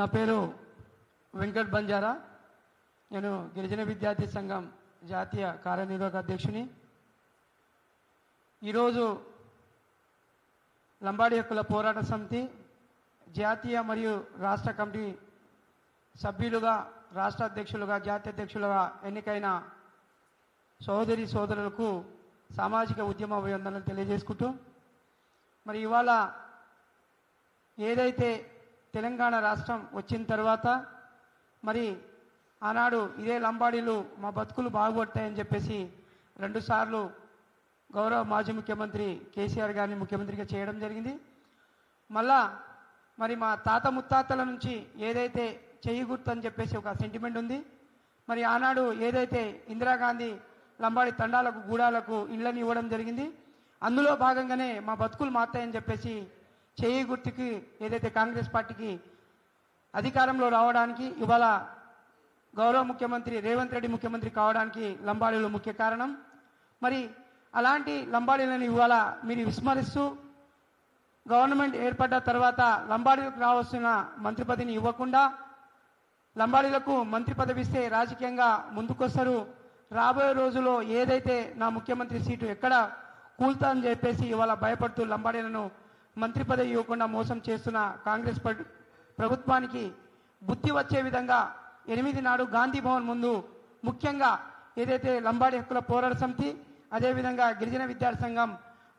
నా పేరు వెంకట్ బంజారా. నేను గిరిజన విద్యార్థి సంఘం జాతీయ కార్యనిర్వాహక అధ్యక్షుని. ఈరోజు లంబాడి హక్కుల పోరాట సమితి జాతీయ మరియు రాష్ట్ర కమిటీ సభ్యులుగా రాష్ట్ర అధ్యక్షులుగా జాతీయ అధ్యక్షులుగా ఎన్నికైన సోదరి సోదరులకు సామాజిక ఉద్యమ అభివందనలు తెలియజేసుకుంటూ మరి ఇవాళ ఏదైతే తెలంగాణ రాష్ట్రం వచ్చిన తర్వాత మరి ఆనాడు ఇదే లంబాడీలు మా బతుకులు బాగుపడతాయని చెప్పేసి రెండుసార్లు గౌరవ మాజీ ముఖ్యమంత్రి కేసీఆర్ గారిని ముఖ్యమంత్రిగా చేయడం జరిగింది. మళ్ళా మరి మా తాత ముత్తాతల నుంచి ఏదైతే చెయ్యి గుర్తు అని చెప్పేసి ఒక సెంటిమెంట్ ఉంది. మరి ఆనాడు ఏదైతే ఇందిరాగాంధీ లంబాడి తండాలకు గూడాలకు ఇళ్ళని ఇవ్వడం జరిగింది. అందులో భాగంగానే మా బతుకులు మాతాయని చెప్పేసి చేయి గుర్తుకి ఏదైతే కాంగ్రెస్ పార్టీకి అధికారంలో రావడానికి ఇవాళ గౌరవ ముఖ్యమంత్రి రేవంత్ రెడ్డి ముఖ్యమంత్రి కావడానికి లంబాడీలు ముఖ్య కారణం. మరి అలాంటి లంబాడీలను ఇవాళ మీరు విస్మరిస్తూ గవర్నమెంట్ ఏర్పడ్డ తర్వాత లంబాడీలకు రావాల్సిన మంత్రి పదవిని ఇవ్వకుండా లంబాడీలకు మంత్రి పదవి ఇస్తే రాజకీయంగా ముందుకొస్తారు. రాబోయే రోజుల్లో ఏదైతే నా ముఖ్యమంత్రి సీటు ఎక్కడ కూల్తా అని చెప్పేసి ఇవాళ భయపడుతూ లంబాడీలను మంత్రి పదవి ఇవ్వకుండా మోసం చేస్తున్న కాంగ్రెస్ ప్రభుత్వానికి బుద్ధి వచ్చే విధంగా ఎనిమిది నాడు గాంధీ భవన్ ముందు ముఖ్యంగా ఏదైతే లంబాడి హక్కుల పోరాట సమితి అదేవిధంగా గిరిజన విద్యార్థి సంఘం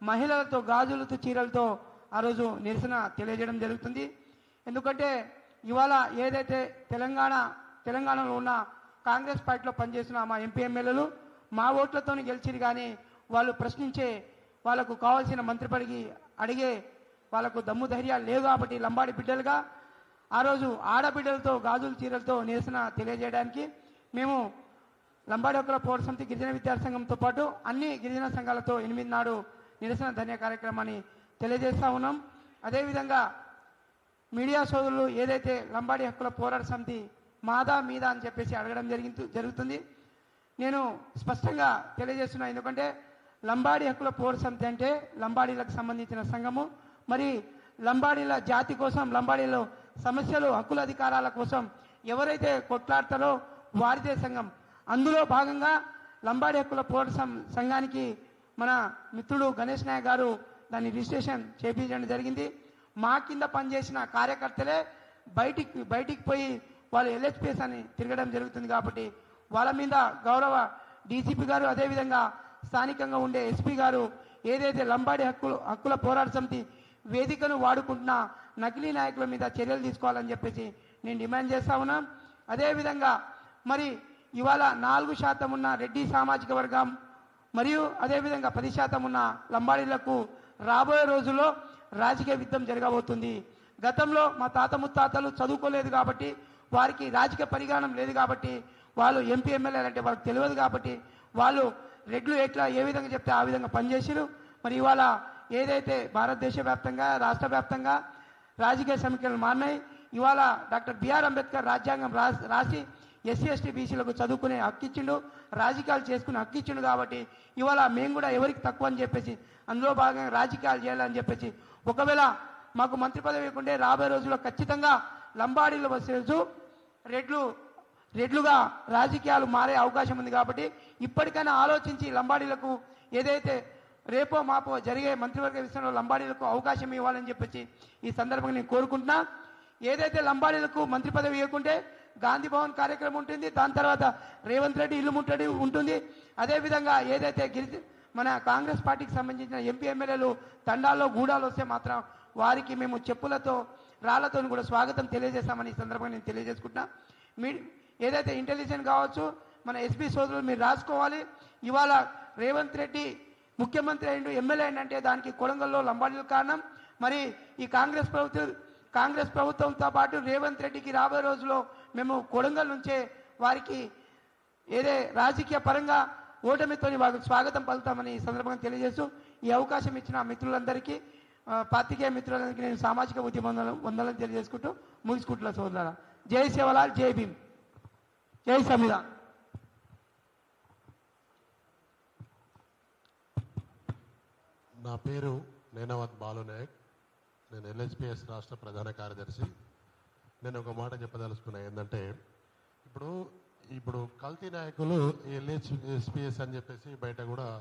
మహిళలతో గాజులతో చీరలతో ఆ రోజు నిరసన తెలియజేయడం జరుగుతుంది. ఎందుకంటే ఇవాళ ఏదైతే తెలంగాణ తెలంగాణలో ఉన్న కాంగ్రెస్ పార్టీలో పనిచేసిన మా ఎంపీ ఎమ్మెల్యేలు మా ఓట్లతో గెలిచిరు కానీ వాళ్ళు ప్రశ్నించే వాళ్ళకు కావాల్సిన మంత్రి పడిగి అడిగే వాళ్ళకు దమ్ము ధైర్యాలు లేవు కాబట్టి లంబాడి బిడ్డలుగా ఆ రోజు ఆడబిడ్డలతో గాజుల చీరలతో నిరసన తెలియజేయడానికి మేము లంబాడి హక్కుల పౌర సమితి గిరిజన విద్యాసంఘంతో పాటు అన్ని గిరిజన సంఘాలతో ఎనిమిది నాడు నిరసన ధన్య కార్యక్రమాన్ని తెలియజేస్తా ఉన్నాం. అదేవిధంగా మీడియా సోదరులు ఏదైతే లంబాడి హక్కుల పోరాట సమితి మాదా మీద అని చెప్పేసి అడగడం జరిగింది జరుగుతుంది. నేను స్పష్టంగా తెలియజేస్తున్నా ఎందుకంటే లంబాడి హక్కుల పోరాట సమితి అంటే లంబాడీలకు సంబంధించిన సంఘము. మరి లంబాడీల జాతి కోసం లంబాడీలో సమస్యలు హక్కుల అధికారాల కోసం ఎవరైతే కొట్లాడతారో వారిదే సంఘం. అందులో భాగంగా లంబాడి హక్కుల పోరాట సంఘానికి మన మిత్రుడు గణేష్ నాయక్ గారు దాన్ని రిజిస్ట్రేషన్ చేపించడం జరిగింది. మా కింద పనిచేసిన కార్యకర్తలే బయటికి బయటికి పోయి వాళ్ళు ఎల్హెచ్పిఎస్ అని తిరగడం జరుగుతుంది కాబట్టి వాళ్ళ మీద గౌరవ డీసీపీ గారు అదేవిధంగా స్థానికంగా ఉండే ఎస్పీ గారు ఏదైతే లంబాడి హక్కులు హక్కుల పోరాట సమితి వేదికను వాడుకుంటున్న నకిలీ నాయకుల మీద చర్యలు తీసుకోవాలని చెప్పేసి నేను డిమాండ్ చేస్తా ఉన్నా. అదేవిధంగా మరి ఇవాళ నాలుగు శాతం ఉన్న రెడ్డి సామాజిక వర్గం మరియు అదేవిధంగా పది శాతం ఉన్న లంబాడీలకు రాబోయే రోజుల్లో రాజకీయ యుద్ధం జరగబోతుంది. గతంలో మా తాత ముత్తాతలు చదువుకోలేదు కాబట్టి వారికి రాజకీయ పరిజ్ఞానం లేదు కాబట్టి వాళ్ళు ఎంపీ ఎమ్మెల్యేలు అంటే వాళ్ళకి తెలియదు కాబట్టి వాళ్ళు రెడ్లు ఎట్లా ఏ విధంగా చెప్తే ఆ విధంగా పనిచేసారు మరి ఇవాళ ఏదైతే భారతదేశ వ్యాప్తంగా రాష్ట్ర వ్యాప్తంగా రాజకీయ సమీకరణలు మారినాయి ఇవాళ డాక్టర్ బిఆర్ అంబేద్కర్ రాజ్యాంగం రాసి రాసి ఎస్సీ ఎస్టీ బీసీలకు చదువుకునే హక్కు ఇచ్చిండు రాజకీయాలు చేసుకునే హక్కు ఇచ్చిండు కాబట్టి ఇవాళ మేము కూడా ఎవరికి తక్కువ అని చెప్పేసి అందులో భాగంగా రాజకీయాలు చేయాలని చెప్పేసి ఒకవేళ మాకు మంత్రి పదవి ఇవ్వకుంటే రాబోయే రోజుల్లో ఖచ్చితంగా లంబాడీలు వచ్చేసు రెడ్లు రెడ్లుగా రాజకీయాలు మారే అవకాశం ఉంది కాబట్టి ఇప్పటికైనా ఆలోచించి లంబాడీలకు ఏదైతే రేపో మాపో జరిగే మంత్రివర్గ విషయంలో లంబాడీలకు అవకాశం ఇవ్వాలని చెప్పేసి ఈ సందర్భంగా నేను కోరుకుంటున్నా. ఏదైతే లంబాడీలకు మంత్రి పదవి ఇవ్వకుంటే గాంధీ భవన్ కార్యక్రమం ఉంటుంది దాని తర్వాత రేవంత్ రెడ్డి ఇల్లు ముట్టడి ఉంటుంది. అదేవిధంగా ఏదైతే గిరిజ మన కాంగ్రెస్ పార్టీకి సంబంధించిన ఎంపీ ఎమ్మెల్యేలు తండాల్లో గూడాలు వస్తే మాత్రం వారికి మేము చెప్పులతో రాళ్ళతో కూడా స్వాగతం తెలియజేస్తామని ఈ సందర్భంగా నేను తెలియజేసుకుంటున్నా. మీ ఏదైతే ఇంటెలిజెంట్ కావచ్చు మన ఎస్పీ సోదరులు మీరు రాసుకోవాలి. ఇవాళ రేవంత్ రెడ్డి ముఖ్యమంత్రి అయిండు ఎమ్మెల్యే అయిందంటే దానికి కొడంగల్లో లంబాడీలు కారణం. మరి ఈ కాంగ్రెస్ ప్రభుత్వం కాంగ్రెస్ ప్రభుత్వంతో పాటు రేవంత్ రెడ్డికి రాబోయే రోజుల్లో మేము కొడంగల్ నుంచే వారికి ఏదే రాజకీయ పరంగా ఓటమితోని వారికి స్వాగతం పలుతామని ఈ సందర్భంగా తెలియజేస్తూ ఈ అవకాశం ఇచ్చిన మిత్రులందరికీ పాతికేయ మిత్రులందరికీ నేను సామాజిక ఉద్యమం వందలను తెలియజేసుకుంటూ ముగించుకుంటున్నా సోదరులారా. జై సేవలాల్ జై భీమ్. జై సంవిధాన్. నా పేరు నేనవత్ బాలు నాయక్ నేను ఎల్హెచ్పిఎస్ రాష్ట్ర ప్రధాన కార్యదర్శి. నేను ఒక మాట చెప్పదలుచుకున్నా ఏంటంటే ఇప్పుడు ఇప్పుడు కల్తీ నాయకులు ఎల్హెచ్ఎస్పిఎస్ అని చెప్పేసి బయట కూడా